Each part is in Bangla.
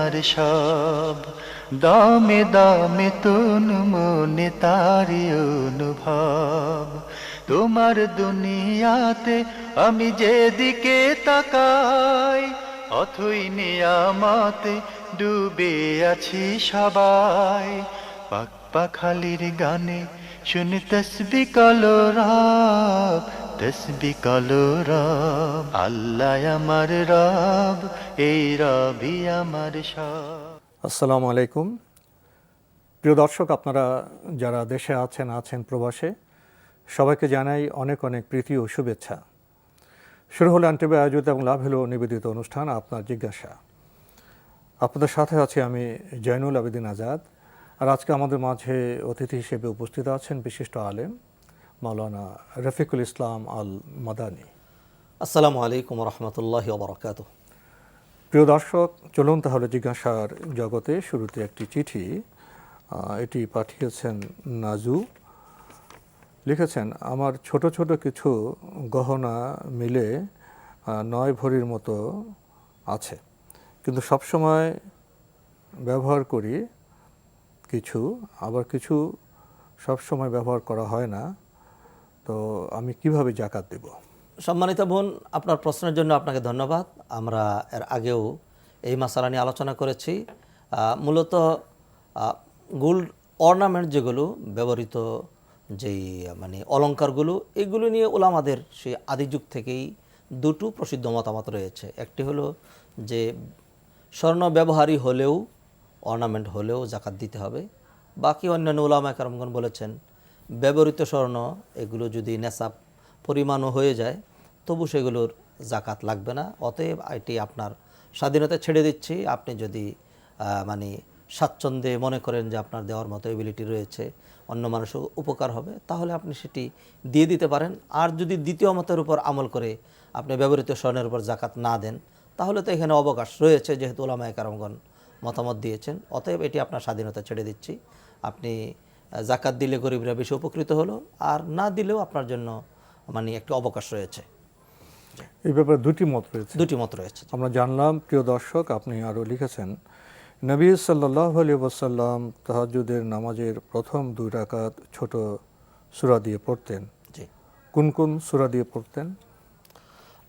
আমার সব। দামে দামে তুন মনে তারি অনুভব। তোমার দুনিয়াতে আমি যেদিকে তাকাই, অথই নিয়ামতে ডুবে আছি সবাই। পাক পাখালির গানে শুনি তসবি কলো রব তসবি কলো রব, আল্লাহ আমার রব, এই রবি আমার সব। আসসালামু আলাইকুম। প্রিয় দর্শক, আপনারা যারা দেশে আছেন আছেন প্রবাসে, সবাইকে জানাই অনেক অনেক প্রীতি ও শুভেচ্ছা। শুরু হলো আন্টিবে আয়োজিত এবং লাভ হলো নিবেদিত অনুষ্ঠান, আপনার জিজ্ঞাসা। আপনাদের সাথে আছি আমি জয়নুল আবেদিন আজাদ, আর আজকে আমাদের মাঝে অতিথি হিসেবে উপস্থিত আছেন বিশিষ্ট আলেম। মাওলানা রফিকুল ইসলাম আল মাদানী আসসালামু আলাইকুম রহমতুল্লাহ বরকাত প্রিয় দর্শক, চলুন তাহলে জিজ্ঞাসার জগতে শুরুতে একটি চিঠি এটি পাঠিয়েছেন নাজু। লিখেছেন, আমার ছোট ছোট কিছু গহনা মিলে নয় ভরির মতো আছে। কিন্তু সবসময় ব্যবহার করি কিছু, আবার কিছু সবসময় ব্যবহার করা হয় না। তো আমি কীভাবে জাকাত দেব? সম্মানিত বোন, আপনার প্রশ্নের জন্য আপনাকে ধন্যবাদ। আমরা এর আগেও এই মশালা নিয়ে আলোচনা করেছি। মূলত গোল্ড অর্নামেন্ট যেগুলো, ব্যবহৃত যেই মানে অলঙ্কারগুলো, এগুলো নিয়ে ওলামাদের সেই আদি যুগ থেকেই দুটো প্রসিদ্ধ মতামত রয়েছে। একটি হলো যে, স্বর্ণ ব্যবহারী হলেও অর্নামেন্ট হলেও জাকাত দিতে হবে। বাকি অন্যান্য ওলামা কারমগণ বলেছেন ব্যবহৃত স্বর্ণ, এগুলো যদি নেশাব পরিমাণও হয়ে যায়, তবু সেগুলোর জাকাত লাগবে না। অতএব এটি আপনার স্বাধীনতা ছেড়ে দিচ্ছি। আপনি যদি মানে স্বাচ্ছন্দ্যে মনে করেন যে আপনার দেওয়ার মতো এবিলিটি রয়েছে, অন্য মানুষও উপকার হবে, তাহলে আপনি সেটি দিয়ে দিতে পারেন। আর যদি দ্বিতীয় মতের উপর আমল করে আপনি ব্যবহৃত স্বর্ণের উপর জাকাত না দেন, তাহলে তো এখানে অবকাশ রয়েছে, যেহেতু ওলামায় কারমগণ মতামত দিয়েছেন। অতএব এটি আপনার স্বাধীনতা ছেড়ে দিচ্ছি। আপনি জাকাত দিলে গরিবরা বেশি উপকৃত হলো আর না দিলেও আপনার জন্য মানে একটি অবকাশ রয়েছে। এই ব্যাপারে দুটি মত রয়েছে। দুটি মত রয়েছে। আমরা জানলাম প্রিয় দর্শক আপনি আরও লিখেছেন নবী সাল্লাহ আলী ওসাল্লাম তাহাজুদের নামাজের প্রথম দুই রাকাত ছোট সূরা দিয়ে পড়তেন। জি। কোন কোন সূরা দিয়ে পড়তেন?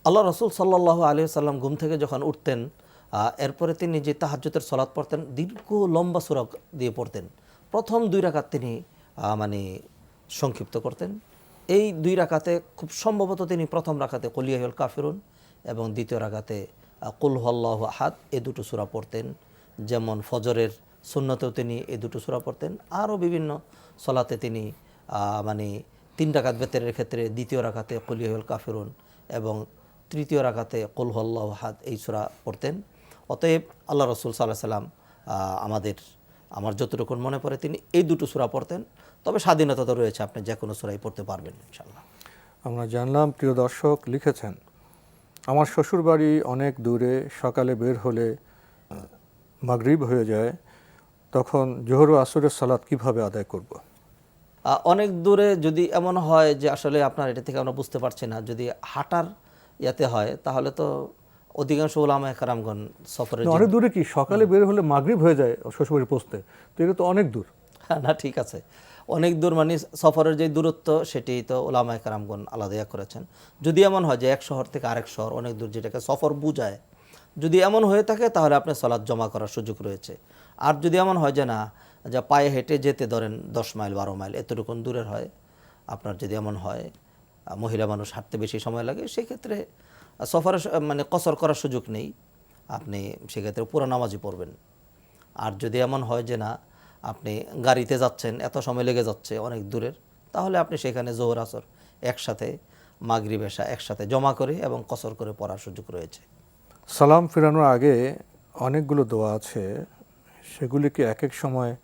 আল্লাহ রসুল সাল্লাহ আলী সাল্লাম ঘুম থেকে যখন উঠতেন এরপরে তিনি যে তাহাজ্জুদের সলাৎ পড়তেন দীর্ঘ লম্বা সুরা দিয়ে পড়তেন। প্রথম দুই রাকাত তিনি মানে সংক্ষিপ্ত করতেন। এই দুই রাকাতে খুব সম্ভবত তিনি প্রথম রাকাতে কলিয়াহুল কাফিরুন এবং দ্বিতীয় রাকাতে কুল হল্লাহ আহাদ এ দুটো সূরা পড়তেন। যেমন ফজরের সুন্নতেও তিনি এই দুটো সূরা পড়তেন। আরও বিভিন্ন সলাতে তিনি মানে তিন রাকাত বেতরের ক্ষেত্রে দ্বিতীয় রাকাতে কলিয়াহুল কাফিরুন এবং তৃতীয় রাকাতে কুল হল্লাহ হাদ এই সূরা পড়তেন। অতএব আল্লাহ রসুল সাল্লাহ সাল্লাম আমাদের আমার যতটুকু মনে পড়ে তিনি এই দুটো সূরা পড়তেন তবে স্বাধীনতা তো রয়েছে আপনি যে কোনো সূরাই পড়তে পারবেন ইনশাল্লাহ আমরা জানলাম প্রিয় দর্শক লিখেছেন আমার শ্বশুরবাড়ি অনেক দূরে সকালে বের হলে মাগরিব হয়ে যায় তখন জোহর ও আসরের সালাত কীভাবে আদায় করব। অনেক দূরে যদি এমন হয় যে আসলে আপনার এটা থেকে আমরা বুঝতে পারছি না যদি হাঁটার ইয়াতে হয় তাহলে তো অধিকাংশ ওলামা কারামগণ সফরে অনেক দূরে কি? সকালে বের হলে মাগরিব হয়ে যায় শ্বশুরবাড়ি পৌঁছতে তো এটা তো অনেক দূর। হ্যাঁ না ঠিক আছে। অনেক দূর মানে সফরের যে দূরত্ব সেটি তো ওলামা কারামগণ আলাদা করেছেন। যদি এমন হয় যে এক শহর থেকে আরেক শহর অনেক দূর যেটাকে সফর বুঝায় যদি এমন হয়ে থাকে তাহলে আপনি সলাদ জমা করার সুযোগ রয়েছে। আর যদি এমন হয় যে না যে পায়ে হেঁটে যেতে ধরেন দশ মাইল বারো মাইল এতটুকুন দূরের হয় আপনার যদি এমন হয় মহিলা মানুষ হাঁটতে বেশি সময় লাগে সেক্ষেত্রে সফরে মানে কসর করার সুযোগ নেই। আপনি সেক্ষেত্রে পুরো নামাজই পড়বেন। আর যদি এমন হয় যে না, আপনি গাড়িতে যাচ্ছেন, এত সময় লেগে যাচ্ছে অনেক দূরের, তাহলে আপনি সেখানে জোহর, আসর একসাথে মাগরিব, এশা একসাথে জমা করে এবং কসর করে পড়ার সুযোগ রয়েছে। সালাম ফেরানোর আগে অনেকগুলো দোয়া আছে। সেগুলিকে এক এক সময়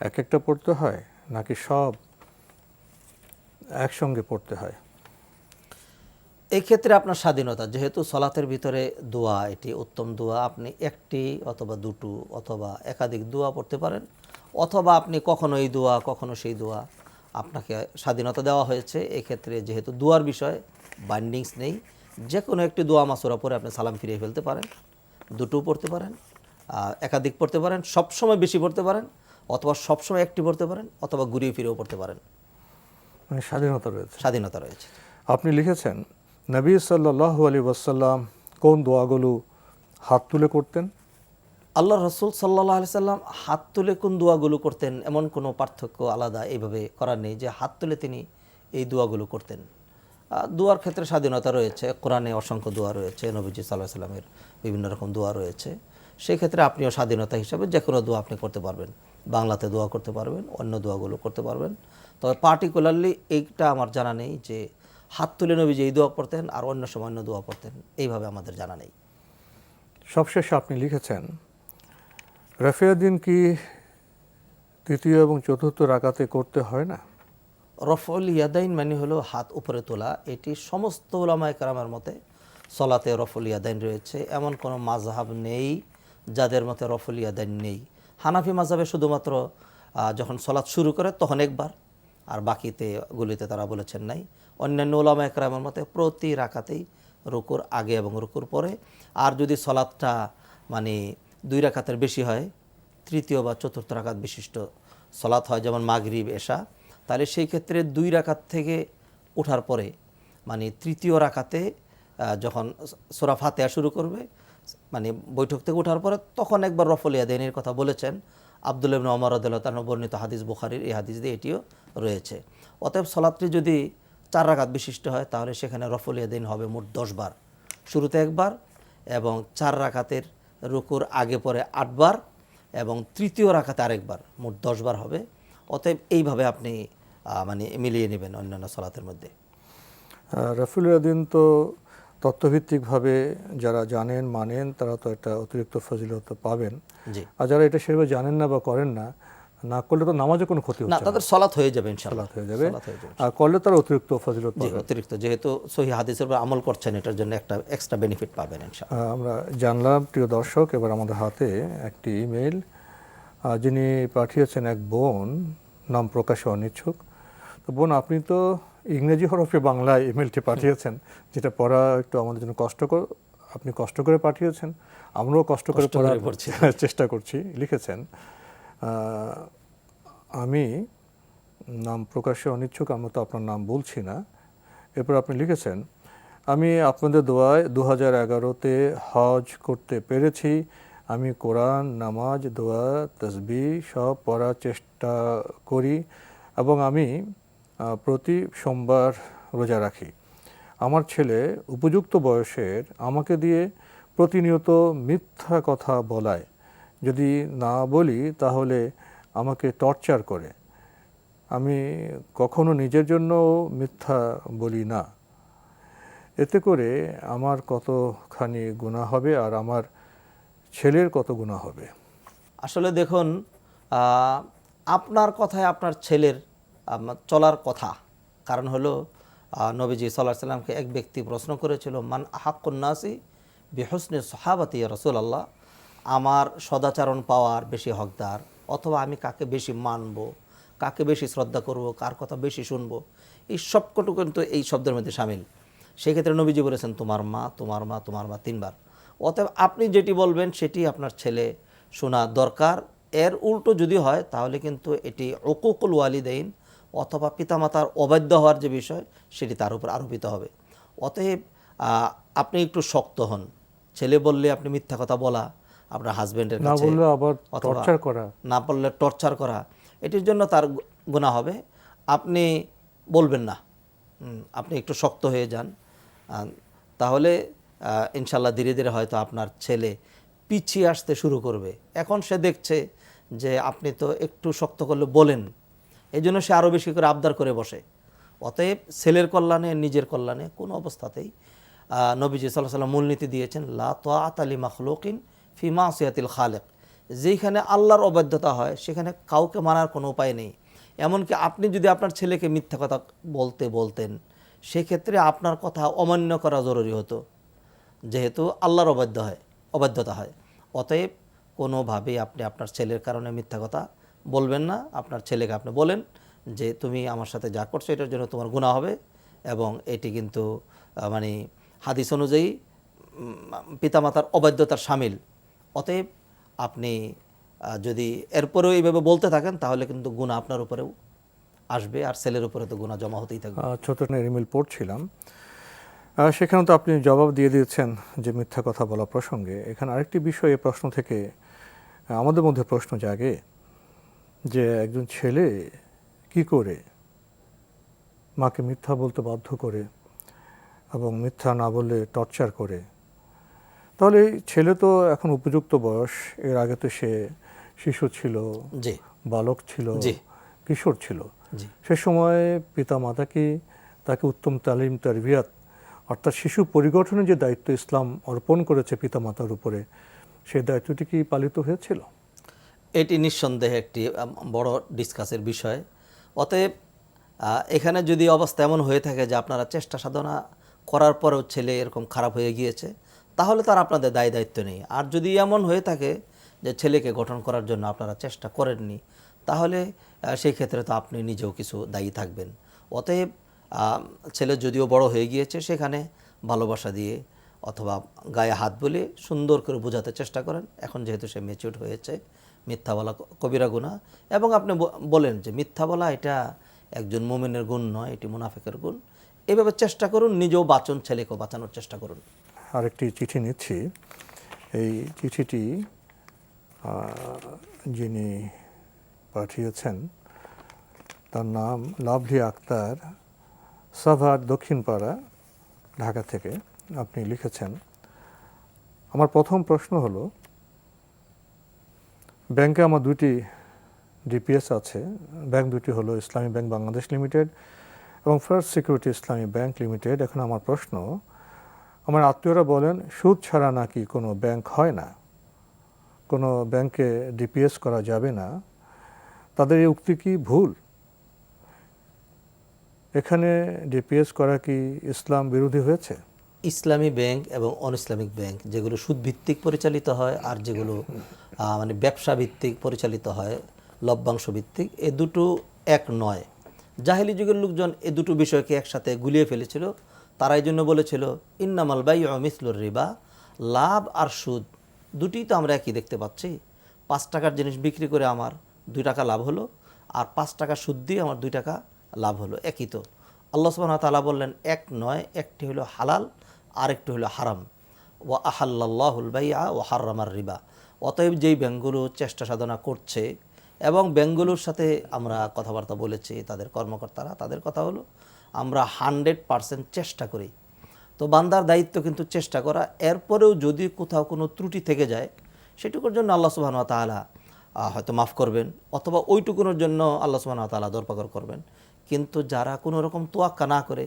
এক একটা পড়তে হয়, নাকি সব একসঙ্গে পড়তে হয়? এই ক্ষেত্রে আপনার স্বাধীনতা যেহেতু সলাতের ভিতরে দোয়া এটি উত্তম দোয়া আপনি একটি অথবা দুটো অথবা একাধিক দোয়া পড়তে পারেন অথবা আপনি কখনো এই দোয়া কখনো সেই দোয়া আপনাকে স্বাধীনতা দেওয়া হয়েছে। এক্ষেত্রে যেহেতু দোয়ার বিষয় বাইন্ডিংস নেই যে কোনো একটি দোয়া মাসুরা পরে আপনি সালাম ফিরিয়ে ফেলতে পারেন দুটো পড়তে পারেন একাধিক পড়তে পারেন সবসময় বেশি পড়তে পারেন অথবা সবসময় একটি পড়তে পারেন অথবা ঘুরিয়ে ফিরেও পড়তে পারেন। মানে স্বাধীনতা রয়েছে। স্বাধীনতা রয়েছে। আপনি লিখেছেন নবী সাল্লাল্লাহু আলী ওয়াসাল্লাম কোন দোয়াগুলো হাত তুলে করতেন? আল্লাহ রসুল সাল্লাহ আলি সাল্লাম হাত তুলে কোন দোয়াগুলো করতেন? এমন কোনো পার্থক্য আলাদা এইভাবে করার নেই যে হাত তুলে তিনি এই দোয়াগুলো করতেন। দোয়ার ক্ষেত্রে স্বাধীনতা রয়েছে, কোরআনে অসংখ্য দোয়া রয়েছে, নবীজি সাল্লাহ সাল্লামের বিভিন্ন রকম দোয়া রয়েছে। সেই ক্ষেত্রে আপনিও স্বাধীনতা হিসাবে যে কোনো দোয়া আপনি করতে পারবেন। বাংলাতে দোয়া করতে পারবেন, অন্য দোয়াগুলো করতে পারবেন। তবে পার্টিকুলারলি এইটা আমার জানা নেই যে হাত তুলে নবীজি এই দোয়া পড়তেন আর অন্য সময় অন্য দোয়া পড়তেন এইভাবে আমাদের জানা নেই। সবশেষে আপনি লিখেছেন রফিয়াদ্দিন কি তৃতীয় এবং চতুর্থ রাকাতে করতে হয় না? রফল ইয়াদাইন মানে হলো হাত উপরে তোলা। এটি সমস্ত ওলামায় কারামের মতে সলাতে রফল ইয়াদাইন রয়েছে। এমন কোনো মাযহাব নেই যাদের মতে রফল ইয়াদাইন নেই। হানাফি মাযহাবে শুধুমাত্র যখন সলাৎ শুরু করে তখন একবার আর বাকিতে গুলিতে তারা বলেছেন নাই। অন্যান্য ওলামায় কারামের মতে প্রতি রাখাতেই রুকুর আগে এবং রুকুর পরে। আর যদি সলাদটা মানে দুই রাখাতের বেশি হয় তৃতীয় বা চতুর্থ রাখাত বিশিষ্ট সলাৎ হয় যেমন মাগরিব এশা তাহলে সেই ক্ষেত্রে দুই রাখাত থেকে ওঠার পরে মানে তৃতীয় আহ, যখন সোরা ফাতেহা শুরু করবে মানে বৈঠক থেকে ওঠার পরে তখন একবার রফলিয়া দেনের কথা বলেছেন। আবদুল ইবনে ওমর রদুল্লাহ তার বর্ণিত হাদিস বুখারির এই হাদিস দিয়ে এটিও রয়েছে। অতএব সলাৎটি যদি চার রাকাত বিশিষ্ট হয় তাহলে সেখানে রফলিয়া দিন হবে মোট দশ বার। শুরুতে একবার এবং চার রাকাতের রুকুর আগে পরে আটবার এবং তৃতীয় রাখাতে আরেকবার মোট দশবার হবে। অতএব এইভাবে আপনি মানে মিলিয়ে নেবেন অন্যান্য সলাতের মধ্যে। রফিল উদ্দিন তো তথ্যভিত্তিকভাবে যারা জানেন মানেন তারা তো একটা অতিরিক্ত ফজিলত পাবেন। আর যারা এটা সেভাবে জানেন না বা করেন না না করলে তো নামাজে কোনো ক্ষতি না হচ্ছে না। তাদের সলাৎ হয়ে যাবে ইনশাআল্লাহ। হয়ে যাবে। আর করলে তারা অতিরিক্ত ফজিলত পাবে অতিরিক্ত যেহেতু সহি হাদিসের উপর আমল করছেন এটার জন্য একটা এক্সট্রা বেনিফিট পাবেন ইনশাআল্লাহ। আমরা জানলাম প্রিয় দর্শক এবার আমাদের হাতে একটি ইমেল যিনি পাঠিয়েছেন এক বোন নাম প্রকাশে অনিচ্ছুক তো বোন আপনি তো ইংরেজি হরফে বাংলায় ইমেলটি পাঠিয়েছেন যেটা পড়া একটু আমাদের জন্য কষ্টকর আপনি কষ্ট করে পাঠিয়েছেন আমরাও কষ্ট করে পড়ার চেষ্টা করছি লিখেছেন। আমি নাম প্রকাশে অনিচ্ছুক আমরা তো আপনার নাম বলছি না। এরপর আপনি লিখেছেন, আমি আপনাদের দোয়ায় দু হাজার এগারোতে হজ করতে পেরেছি। আমি কোরআন, নামাজ, দোয়া তসবি সব পড়ার চেষ্টা করি এবং আমি প্রতি সোমবার রোজা রাখি। আমার ছেলে উপযুক্ত বয়সের, আমাকে দিয়ে প্রতিনিয়ত মিথ্যা কথা বলায়। যদি না বলি, তাহলে আমাকে টর্চার করে। আমি কখনো নিজের জন্য মিথ্যা বলি না। এতে করে আমার কতখানি গুণা হবে আর আমার ছেলের কত গুণা হবে? আসলে দেখুন আপনার কথায় আপনার ছেলের চলার কথা। কারণ হলো নবীজি সাল্লাহ সাল্লামকে এক ব্যক্তি প্রশ্ন করেছিল, মান আহাক্কুন্নাসি বেহসনে সহাবাতি রসুল আল্লাহ আমার সদাচরণ পাওয়ার বেশি হকদার, অথবা আমি কাকে বেশি মানব, কাকে বেশি শ্রদ্ধা করব, কার কথা বেশি শুনব, এই সবকটু কিন্তু এই শব্দের মধ্যে সামিল। সেক্ষেত্রে নবীজি বলেছেন, তোমার মা তোমার মা তোমার মা তিনবার। অতএব আপনি যেটি বলবেন, সেটি আপনার ছেলে শোনা দরকার। এর উল্টো যদি হয়, তাহলে কিন্তু এটি অকুকুল ওয়ালিদাইন, অথবা পিতামাতার অবাধ্য হওয়ার যে বিষয়, সেটি তার উপর আরোপিত হবে। অতএব আপনি একটু শক্ত হন। ছেলে বললে আপনি মিথ্যা কথা বলা আপনার হাজবেন্ডের না কাছে বললে আবার টর্চার করা। না পারলে টর্চার করা এটির জন্য তার গুণা হবে। আপনি বলবেন না। আপনি একটু শক্ত হয়ে যান। তাহলে ইনশাল্লাহ ধীরে ধীরে হয়তো আপনার ছেলে পিছিয়ে আসতে শুরু করবে। এখন সে দেখছে যে আপনি তো একটু শক্ত করলে বলেন। এই জন্য সে আরও বেশি করে আবদার করে বসে। অতএব ছেলের কল্যাণে নিজের কল্যাণে কোনো অবস্থাতেই নবীজি সাল্লাহ সাল্লাম মূলনীতি দিয়েছেন লা তোয়াত আলী মাখলুকিন ফি মাসিয়াতিল খালেক। যেখানে আল্লাহর অবাধ্যতা হয়, সেখানে কাউকে মানার কোনো উপায় নেই। এমনকি আপনি যদি আপনার ছেলেকে মিথ্যা কথা বলতে বলতেন, সেক্ষেত্রে আপনার কথা অমান্য করা জরুরি হতো। যেহেতু আল্লাহর অবাধ্য হয়, অবাধ্যতা হয়। অতএব কোনোভাবেই আপনি আপনার ছেলের কারণে মিথ্যা কথা বলবেন না। আপনার ছেলেকে আপনি বলেন যে, তুমি আমার সাথে যা করছ, এটার জন্য তোমার গুণা হবে। এবং এটি কিন্তু মানে হাদিস অনুযায়ী পিতামাতার অবাধ্যতার সামিল। অতএব আপনি যদি এরপরেও এইভাবে বলতে থাকেন, তাহলে কিন্তু গুণা আপনার উপরেও আসবে আর সেলের উপরে তো গুণা জমা হতেই থাকবে। ছোট ইমেল পড়ছিলাম। সেখানে তো আপনি জবাব দিয়ে দিয়েছেন যে মিথ্যা কথা বলা প্রসঙ্গে। এখানে আরেকটি বিষয় প্রশ্ন থেকে আমাদের মধ্যে প্রশ্ন জাগে যে একজন ছেলে কি করে মাকে মিথ্যা বলতে বাধ্য করে এবং মিথ্যা না বললে টর্চার করে? তাহলে ছেলে তো এখন উপযুক্ত বয়স। এর আগে তো সে শিশু ছিল জি। বালক ছিল জি। কিশোর ছিল। জি। সে সময় পিতা মাতা কি তাকে উত্তম তালিম তারবিয়াত অর্থাৎ শিশু পরিগঠনের যে দায়িত্ব ইসলাম অর্পণ করেছে পিতা মাতার উপরে সেই দায়িত্বটি কি পালিত হয়েছিল? এটি নিঃসন্দেহে একটি বড় ডিসকাসের বিষয়। অতএব এখানে যদি অবস্থা এমন হয়ে থাকে যে আপনারা চেষ্টা সাধনা করার পরেও ছেলে এরকম খারাপ হয়ে গিয়েছে তাহলে তার আপনাদের দায় দায়িত্ব নেই। আর যদি এমন হয়ে থাকে যে ছেলেকে গঠন করার জন্য আপনারা চেষ্টা করেননি, তাহলে সেই ক্ষেত্রে তো আপনি নিজেও কিছু দায়ী থাকবেন। অতএব ছেলে যদিও বড় হয়ে গিয়েছে, সেখানে ভালোবাসা দিয়ে অথবা গায়ে হাত বলে সুন্দর করে বোঝাতে চেষ্টা করেন। এখন যেহেতু সে মেচিউর হয়েছে, মিথ্যা বলা কবিরা গুণা। এবং আপনি বলেন যে মিথ্যা বলা এটা একজন মোমেনের গুণ নয়, এটি মুনাফেকের গুণ। এভাবে চেষ্টা করুন, নিজেও বাঁচুন, ছেলেকেও বাঁচানোর চেষ্টা করুন। আরেকটি চিঠি নিচ্ছি। এই চিঠিটি যিনি পাঠিয়েছেন, তার নাম লাভলি আক্তার, সাভার দক্ষিণপাড়া, ঢাকা থেকে। আপনি লিখেছেন, আমার প্রথম প্রশ্ন হলো, ব্যাংকে আমার দুটি ডিপিএস আছে। ব্যাংক দুটি হলো ইসলামী ব্যাংক বাংলাদেশ লিমিটেড এবং first security Islami bank limited. এখন আমার প্রশ্ন আমার আত্মীয়রা বলেন, সুদ ছাড়া নাকি কোনো ব্যাংক হয় না? কোনো ব্যাংকে ডিপিএস করা যাবে না? তাদের এই উক্তি কি ভুল? এখানে ডিপিএস করা কি ইসলাম বিরোধী হয়েছে? ইসলামী ব্যাংক এবং অন ইসলামিক ব্যাংক, যেগুলো সুদ ভিত্তিক পরিচালিত হয় আর যেগুলো মানে ব্যবসা ভিত্তিক পরিচালিত হয় লভ্যাংশ ভিত্তিক এ দুটো এক নয়। জাহেলি যুগের লোকজন এ দুটো বিষয়কে একসাথে গুলিয়ে ফেলেছিল। তারা এই জন্য বলেছিল, ইন্নামাল বাই মিসলুর রিবা। লাভ আর সুদ, দুটিই তো আমরা একই দেখতে পাচ্ছি। পাঁচ টাকার জিনিস বিক্রি করে আমার দুই টাকা লাভ হলো, আর পাঁচ টাকা সুদ দিয়ে আমার দুই টাকা লাভ হলো, একই তো। আল্লাহ সুবহানাহু ওয়া তাআলা বললেন, এক নয়, একটি হলো হালাল, আরেকটি হলো হারাম। ও আহাল্লাহুল বাইয়া ও হারামার রিবা। অতএব যেই ব্যাংকগুলো চেষ্টা সাধনা করছে এবং ব্যাংকগুলোর সাথে আমরা কথাবার্তা বলেছি, তাদের কর্মকর্তারা, তাদের কথা হলো আমরা হান্ড্রেড পারসেন্ট চেষ্টা করি। তো বান্দার দায়িত্ব কিন্তু চেষ্টা করা। এরপরেও যদি কোথাও কোনো ত্রুটি থেকে যায়, সেটুকুর জন্য আল্লাহ সুবহানাহু ওয়া তাআলা হয়তো মাফ করবেন, অথবা ওইটুকুনোর জন্য আল্লাহ সুবহানাহু ওয়া তাআলা দরপাকর করবেন। কিন্তু যারা কোনো রকম তোয়াক্কা না করে,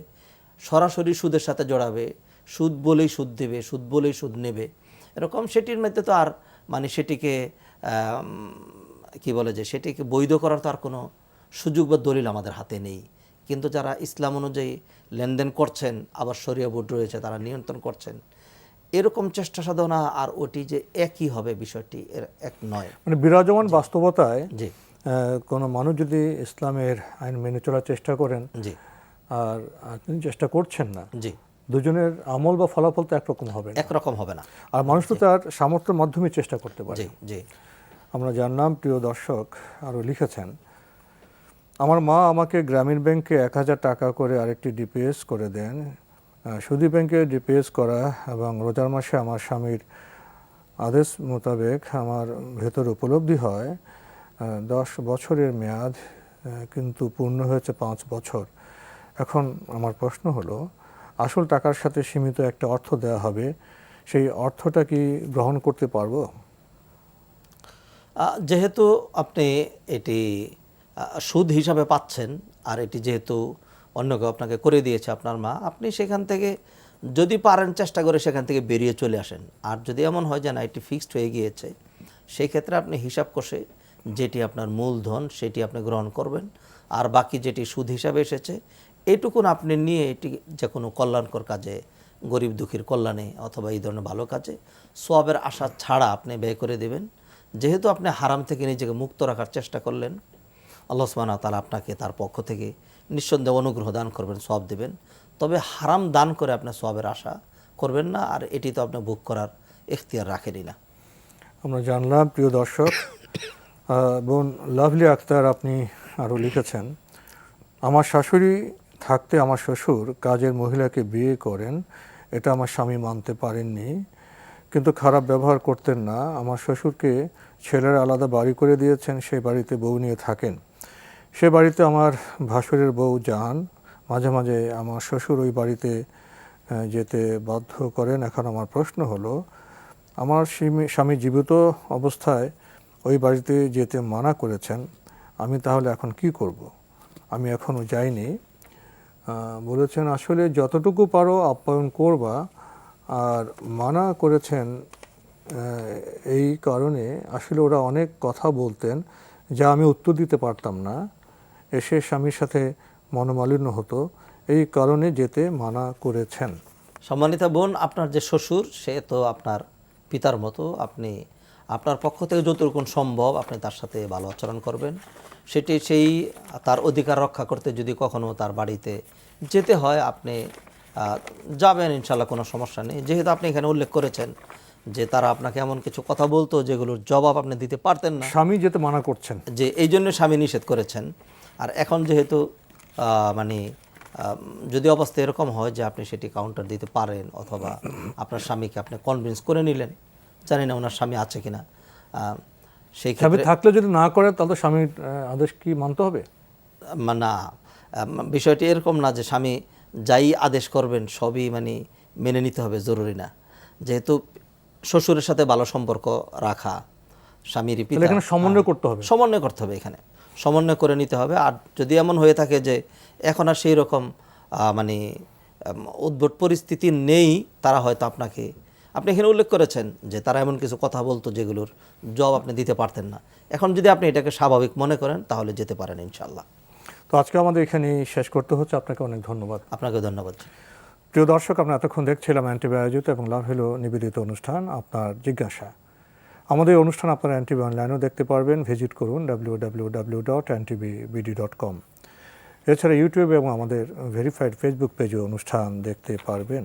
সরাসরি সুদের সাথে জড়াবে, সুদ বলেই সুদ দেবে, সুদ বলেই সুদ নেবে, এরকম সেটির মধ্যে তো আর মানে সেটিকে কি বলে যে সেটিকে বৈধ করার তো আর কোনো সুযোগ বা দলিল আমাদের হাতে নেই। কিন্তু যারা ইসলাম অনুযায়ী লেনদেন করছেন আবার শরিয়া বোর্ড রয়েছে তারা নিয়ন্ত্রণ করছেন। এরকম চেষ্টা সাধনা আর ওটি যে একই হবে বিষয়টি এর এক নয়। মানে বিরাজমান বাস্তবতায় জি। কোনো মানুষ যদি ইসলামের আইন মেনে চলার চেষ্টা করেন জি। আর তিনি চেষ্টা করছেন না জি। দুজনের আমল বা ফলাফল তো একরকম হবে না। একরকম হবে না। আর মানুষ তো তার সামর্থ্যের মাধ্যমে চেষ্টা করতে পারে। জি জি। আমরা নাম প্রিয় দর্শক আরও লিখেছেন আমার মা আমাকে গ্রামীণ ব্যাংকে এক হাজার টাকা করে আরেকটি ডিপিএস করে দেন। সুদী ব্যাংকে ডিপিএস করা এবং রোজার মাসে আমার স্বামীর আদেশ মোতাবেক আমার ভেতর উপলব্ধি হয়। দশ বছরের মেয়াদ কিন্তু পূর্ণ হয়েছে পাঁচ বছর। এখন আমার প্রশ্ন হলো, আসল টাকার সাথে সীমিত একটা অর্থ দেওয়া হবে, সেই অর্থটা কি গ্রহণ করতে পারব? যেহেতু আপনি এটি সুদ হিসাবে পাচ্ছেন, আর এটি যেহেতু অন্য কেউ আপনাকে করে দিয়েছে আপনার মা, আপনি সেখান থেকে যদি পারেন, চেষ্টা করে সেখান থেকে বেরিয়ে চলে আসেন। আর যদি এমন হয় যে না, এটি ফিক্সড হয়ে গিয়েছে সেই ক্ষেত্রে আপনি হিসাব কষে যেটি আপনার মূলধন, সেটি আপনি গ্রহণ করবেন। আর বাকি যেটি সুদ হিসাবে এসেছে এইটুকুন আপনি নিয়ে এটি যে কোনো কল্যাণকর কাজে, গরিব দুঃখীর কল্যাণে অথবা এই ধরনের ভালো কাজে, সোয়াবের আশা ছাড়া আপনি ব্যয় করে দেবেন। যেহেতু আপনি হারাম থেকে নিজেকে মুক্ত রাখার চেষ্টা করলেন আল্লাহ সুবহানাহু ওয়া তাআলা আপনাকে তার পক্ষ থেকে নিঃসন্দেহে অনুগ্রহ দান করবেন সব দেবেন। তবে হারাম দান করে আপনার সবের আশা করবেন না, আর এটি তো আপনি বুক করার এখতিয়ার রাখেনই না। আমরা জানলাম, প্রিয় দর্শক বোন লাভলি আক্তার আপনি আরও লিখেছেন, আমার শাশুড়ি থাকতে আমার শ্বশুর কাজের মহিলাকে বিয়ে করেন, এটা আমার স্বামী মানতে পারেননি, কিন্তু খারাপ ব্যবহার করতেন না। আমার শ্বশুরকে ছেলেরা আলাদা বাড়ি করে দিয়েছেন সেই বাড়িতে বউ নিয়ে থাকেন। সে বাড়িতে আমার ভাসুরের বউ যান মাঝে মাঝে আমার শ্বশুর ওই বাড়িতে যেতে বাধ্য করেন। এখন আমার প্রশ্ন হলো, আমার স্বামী- জীবিত অবস্থায় ওই বাড়িতে যেতে মানা করেছেন, আমি তাহলে এখন কি করব। আমি এখনও যাইনি। বলেছেন, আসলে যতটুকু পারো আপ্যায়ন করবা। আর মানা করেছেন এই কারণে আসলে ওরা অনেক কথা বলতেন, যা আমি উত্তর দিতে পারতাম না। এসে স্বামীর সাথে মনোমালিন্য হতো। এই কারণে যেতে মানা করেছেন। সম্মানিত বোন আপনার যে শ্বশুর সে তো আপনার পিতার মতো। আপনি আপনার পক্ষ থেকে যতটুকু সম্ভব আপনি তার সাথে ভালো আচরণ করবেন। সেটি সেই তার অধিকার রক্ষা করতে যদি কখনো তার বাড়িতে যেতে হয় আপনি যাবেন ইনশাল্লাহ কোনো সমস্যা নেই। যেহেতু আপনি এখানে উল্লেখ করেছেন যে তারা আপনাকে এমন কিছু কথা বলতো যেগুলোর জবাব আপনি দিতে পারতেন না। স্বামী যেতে মানা করছেন। যে এই জন্য স্বামী নিষেধ করেছেন। আর এখন যেহেতু মানে যদি অবস্থা এরকম হয় যে আপনি সেটি কাউন্টার দিতে পারেন অথবা আপনার স্বামীকে আপনি কনভিন্স করে নিলেন জানি না ওনার স্বামী আছে কিনা সেই ক্ষেত্রে থাকলে যদি না করে তাহলে স্বামীর আদেশ কি মানতে হবে? না বিষয়টি এরকম না যে স্বামী যাই আদেশ করবেন সবই মানে মেনে নিতে হবে জরুরি না। যেহেতু শ্বশুরের সাথে ভালো সম্পর্ক রাখা স্বামীর পিতা। এখানে সমন্বয় করতে হবে। সমন্বয় করতে হবে এখানে। সমন্বয় করে নিতে হবে। আর যদি এমন হয়ে থাকে যে এখন আর সেই রকম মানে উদ্ভট পরিস্থিতি নেই তারা হয়তো আপনাকে আপনি এখানে উল্লেখ করেছেন যে তারা এমন কিছু কথা বলতো যেগুলোর জবাব আপনি দিতে পারতেন না। এখন যদি আপনি এটাকে স্বাভাবিক মনে করেন তাহলে যেতে পারেন ইনশাল্লাহ তো আজকে আমাদের এখানে শেষ করতে হচ্ছে। আপনাকে অনেক ধন্যবাদ। আপনাকে ধন্যবাদ প্রিয় দর্শক আমরা এতক্ষণ দেখছিলাম অ্যান্টিবায়োজিত এবং লাভ হলো নিবেদিত অনুষ্ঠান। আপনার জিজ্ঞাসা। আমাদের অনুষ্ঠান আপনারা অ্যান্টিবি অনলাইনেও দেখতে পারবেন। ভিজিট করুন W W W dot BD dot com এছাড়া ইউটিউবে এবং আমাদের ভেরিফাইড ফেসবুক পেজে অনুষ্ঠান দেখতে পারবেন।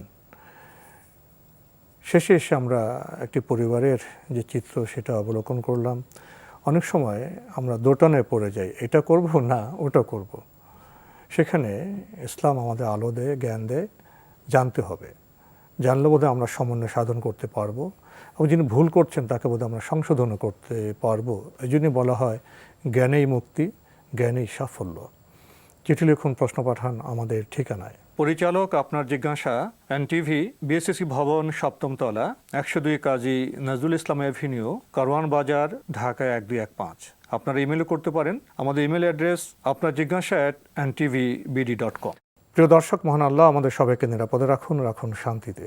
শেষে এসে আমরা একটি পরিবারের যে চিত্র, সেটা অবলোকন করলাম। অনেক সময় আমরা দোটানে পড়ে যাই, এটা করব না, ওটা করব। সেখানে ইসলাম আমাদের আলো দেয়, জ্ঞান দেয়, জানতে হবে। জানলে বোধহয় আমরা সমন্বয় সাধন করতে পারব। এবং যিনি ভুল করছেন তাকে বোধহয় আমরা সংশোধনও করতে পারব। এই জন্যই বলা হয় জ্ঞানেই মুক্তি জ্ঞানেই সাফল্য। চিঠি লিখুন প্রশ্ন পাঠান আমাদের ঠিকানায়। পরিচালক আপনার জিজ্ঞাসা এনটিভি বিএসসি ভবন সপ্তম তলা একশো দুই কাজী নজরুল ইসলাম এভিনিউ কারওয়ান বাজার ঢাকা এক দুই এক পাঁচ। আপনারা ইমেলও করতে পারেন। আমাদের ইমেল অ্যাড্রেস আপনার জিজ্ঞাসা at NTV BD dot com প্রিয় দর্শক মহান আল্লাহ আমাদের সবাইকে নিরাপদে রাখুন রাখুন শান্তিতে।